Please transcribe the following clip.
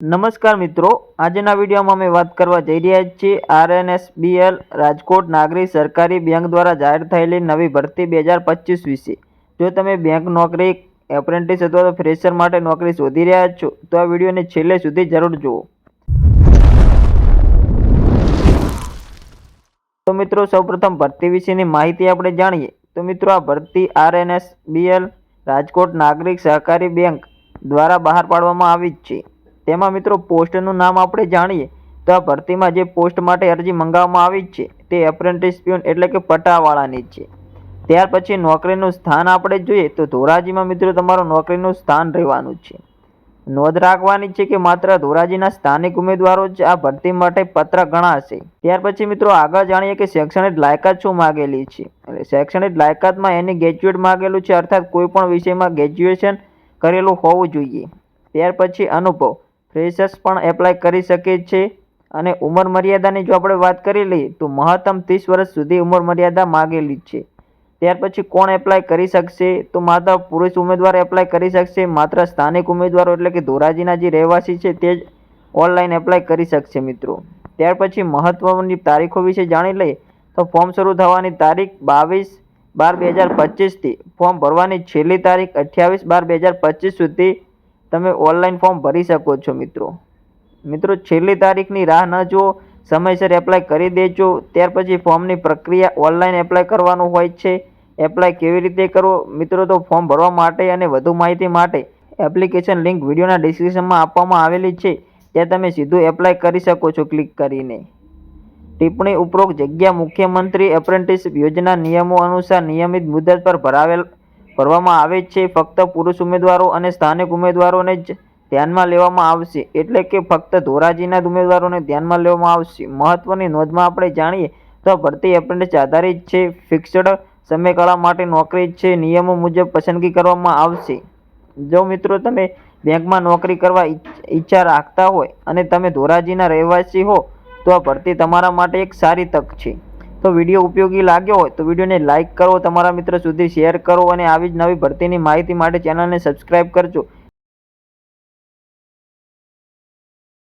નમસ્કાર મિત્રો, આજના વિડીયોમાં અમે વાત કરવા જઈ રહ્યા છીએ આરએનએસબીએલ રાજકોટ નાગરિક સરકારી બેંક દ્વારા જાહેર થયેલી નવી ભરતી બે હજાર પચીસ વિશે. જો તમે બેંક નોકરી, એપ્રેન્ટિસ અથવા તો ફ્રેશર માટે નોકરી શોધી રહ્યા છો, તો આ વિડીયોને છેલ્લે સુધી જરૂર જુઓ. તો મિત્રો, સૌપ્રથમ ભરતી વિશેની માહિતી આપણે જાણીએ. તો મિત્રો, આ ભરતી આરએનએસબીએલ રાજકોટ નાગરિક સહકારી બેંક દ્વારા બહાર પાડવામાં આવી જ છે. તેમાં મિત્રો પોસ્ટનું નામ આપણે જાણીએ. તો આ ભરતીમાં જે પોસ્ટ માટે અરજી મંગાવવામાં આવી જ છે, તે એપ્રેન્ટિસ પ્યુન એટલે કે પટાવાળાની છે. ત્યાર પછી નોકરીનું સ્થાન આપણે જોઈએ, તો ધોરાજીમાં મિત્રો તમારું નોકરીનું સ્થાન રહેવાનું છે. નોંધ રાખવાની છે કે માત્ર ધોરાજીના સ્થાનિક ઉમેદવારો જ આ ભરતી માટે પત્ર ગણાશે. ત્યાર પછી મિત્રો આગળ જાણીએ કે શૈક્ષણિક લાયકાત શું માગેલી છે. એટલે શૈક્ષણિક લાયકાતમાં એની ગ્રેજ્યુએટ માગેલું છે, અર્થાત કોઈ પણ વિષયમાં ગ્રેજ્યુએશન કરેલું હોવું જોઈએ. ત્યાર પછી અનુભવ. ફ્રેશર્સ પણ એપ્લાય કરી શકે છે. અને ઉંમર મર્યાદાની જો આપણે વાત કરી લઈએ, તો મહત્તમ ત્રીસ વર્ષ સુધી ઉંમર મર્યાદા માગેલી છે. ત્યાર પછી કોણ એપ્લાય કરી શકશે? તો માત્ર પુરુષ ઉમેદવાર એપ્લાય કરી શકશે. માત્ર સ્થાનિક ઉમેદવારો એટલે કે ધોરાજીના જે રહેવાસી છે, તે જ ઓનલાઈન એપ્લાય કરી શકશે મિત્રો. ત્યાર પછી મહત્વની તારીખો વિશે જાણી લઈએ, તો ફોર્મ શરૂ થવાની તારીખ બાવીસ બાર બે હજાર પચીસથી ફોર્મ ભરવાની છેલ્લી તારીખ અઠ્યાવીસ બાર બે હજાર પચીસ સુધી તમે ઓનલાઈન ફોર્મ ભરી શકો છો, મિત્રો. મિત્રો, છેલ્લી તારીખની રાહ ન જુઓ, સમયસર એપ્લાય કરી દેજો. ત્યાર પછી ફોર્મની પ્રક્રિયા ઓનલાઈન એપ્લાય કરવાનું હોય છે. એપ્લાય કેવી રીતે કરવો? મિત્રો, તો ફોર્મ ભરવા માટે અને વધુ માહિતી માટે એપ્લિકેશન લિંક વિડીયોના ડિસ્ક્રિપ્શનમાં આપવામાં આવેલી છે. ત્યાં તમે સીધું એપ્લાય કરી શકો છો, ક્લિક કરીને. ટિપ્પણી ઉપરોક્ત જગ્યા મુખ્યમંત્રી એપ્રેન્ટિસ યોજના નિયમો અનુસાર નિયમિત મુદત પર ભરાવેલ ભરવામાં આવે છે, ફક્ત પુરુષ ઉમેદવારો અને સ્થાનિક ઉમેદવારોને જ ધ્યાનમાં લેવામાં આવશે. એટલે કે ફક્ત ધોરાજીના ઉમેદવારોને ધ્યાનમાં લેવામાં આવશે. મહત્વની નોંધમાં આપણે જાણીએ તો ભરતી એપ્રેન્ટિસ આધારિત છે, ફિક્સડ સમયગાળા માટે નોકરી છે, નિયમો મુજબ પસંદગી કરવામાં આવશે. જો મિત્રો તમે બેંકમાં નોકરી કરવા ઈચ્છા રાખતા હોય અને તમે ધોરાજીના રહેવાસી હો, તો આ ભરતી તમારા માટે એક સારી તક છે. તો વીડિયો ઉપયોગી લાગ્યો હોય તો વિડીયોને લાઇક કરો, તમારા મિત્રો સુધી શેર કરો અને આવી જ નવી ભરતીની માહિતી માટે ચેનલને સબસ્ક્રાઇબ કરજો.